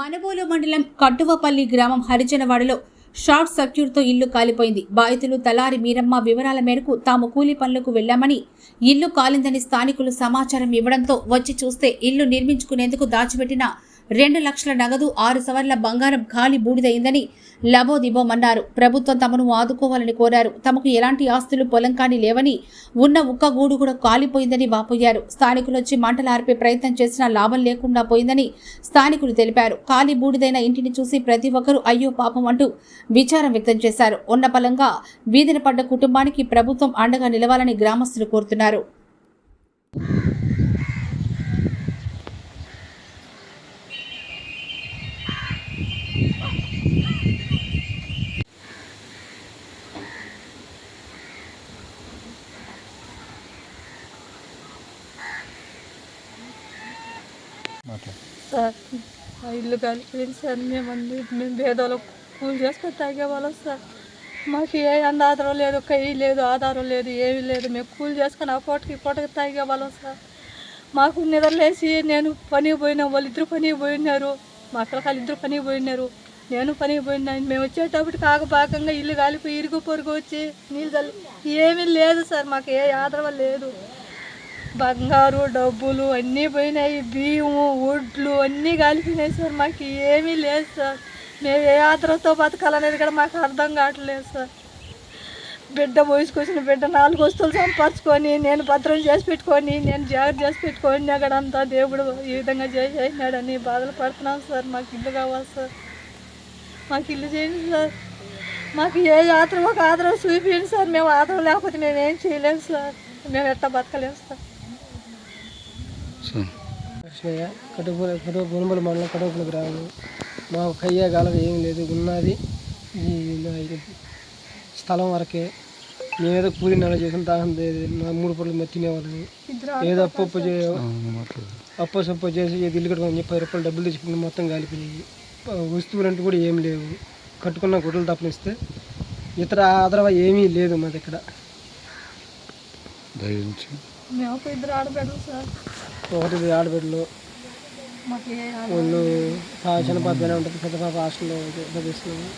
మనబోలు మండలం కట్టువపల్లి గ్రామం హరిజనవాడలో షార్ట్ సర్క్యూట్తో ఇల్లు కాలిపోయింది. బాధితులు తలారి మీరమ్మ వివరాల మేరకు తాము కూలి పనులకు వెళ్ళామని ఇల్లు కాలిందని స్థానికులు సమాచారం ఇవ్వడంతో వచ్చి చూస్తే ఇల్లు నిర్మించుకునేందుకు దాచిపెట్టిన రెండు లక్షల నగదు ఆరు సవర్ల బంగారం ఖాళీ బూడిదయిందని లబోదిబోమన్నారు. ప్రభుత్వం తమను ఆదుకోవాలని కోరారు. తమకు ఎలాంటి ఆస్తులు పొలం కాని లేవని ఉన్న ఉక్క గూడు కూడా కాలిపోయిందని వాపోయారు. స్థానికులు వచ్చి మంటలు ఆర్పే ప్రయత్నం చేసినా లాభం లేకుండా పోయిందని స్థానికులు తెలిపారు. ఖాళీ బూడిదైన ఇంటిని చూసి ప్రతి ఒక్కరూ అయ్యో పాపం అంటూ విచారం వ్యక్తం చేశారు. ఉన్న పలంగా వీధిన పడ్డ కుటుంబానికి ప్రభుత్వం అండగా నిలవాలని గ్రామస్తులు కోరుతున్నారు. సార్ మా ఇల్లు కలిపింది సార్ మేమంది మేము పేదోళ్ళకు కూలి చేసుకొని తాగేవాళ్ళం సార్. మాకు ఏ అంద ఆధారం లేదు కయ్యి లేదు ఆధారం లేదు ఏమీ లేదు. మేము కూలి చేసుకొని ఆ పూటకి ఈ పూటకి తాగేవాళ్ళం సార్. మాకు నిద్రలేసి నేను పనికి పోయినా వాళ్ళు ఇద్దరు పనికి పోయినారు మా పిల్లకాయలు ఇద్దరు పనికి పోయినారు నేను పనికి పోయినా మేము వచ్చేటప్పటికి ఆగపాకంగా ఇల్లు కాలిపోయి ఇరుగు పొరుగు వచ్చి నీళ్ళు చల్లి ఏమీ లేదు సార్ మాకు ఏ ఆధారం లేదు. బంగారు డబ్బులు అన్నీ పోయినాయి బియ్యము వడ్లు అన్నీ కలిపినాయి సార్. మాకు ఏమీ లేదు సార్. మేము ఏ ఆధారంతో బతకాలనేది కూడా మాకు అర్థం కావట్లేదు సార్. బిడ్డ పోసుకొచ్చిన బిడ్డ నాలుగు వస్తువులు సంపరచుకొని నేను భద్రం చేసి పెట్టుకొని నేను జాగ్రత్త చేసి పెట్టుకొని అక్కడ అంతా దేవుడు ఈ విధంగా చేసినాడని బాధలు పడుతున్నాం సార్. మాకు ఇల్లు కావాలి సార్. మాకు ఇల్లు చేయండి సార్. మాకు ఏ యాత్ర ఒక ఆధారం చూపించండి సార్. మేము ఆధారం లేకపోతే మేము ఏం చేయలేము సార్. మేము ఎట్టా బతకలేము సార్. కృష్ణయ్య కటుపుల కటుపు బొనుమల మండలం కటుపుల గ్రామం. మా కయ్య గాలం ఏం లేదు. ఉన్నది ఈ స్థలం వరకే. మేమేదో కూలి నెల చేసిన దాహం లేదు. మా మూడు పూటలు మేము తినేవాళ్ళని ఏదో అప్పు అప్పు అప్పు సప్పు చేసి ఏదో ఇల్లు కట్టుకుని పది రూపాయలు డబ్బులు తెచ్చుకుని మొత్తం కాలిపోయాయి వస్తువులు అంటే కూడా ఏం లేవు. కట్టుకున్న గుడ్డలు తప్పనిస్తే ఇతర ఆదరవ ఏమీ లేదు మా దగ్గర మేము ఇద్దరు ఆడబిడ్డలు సార్. ఒకటి ఆడబిడ్డలు వాళ్ళు చిన్న పాప ఎలా ఉంటుంది పెద్ద పాప హాస్టల్లో చదివిస్తున్నాము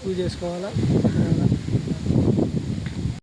పూజ చేసుకోవాలా?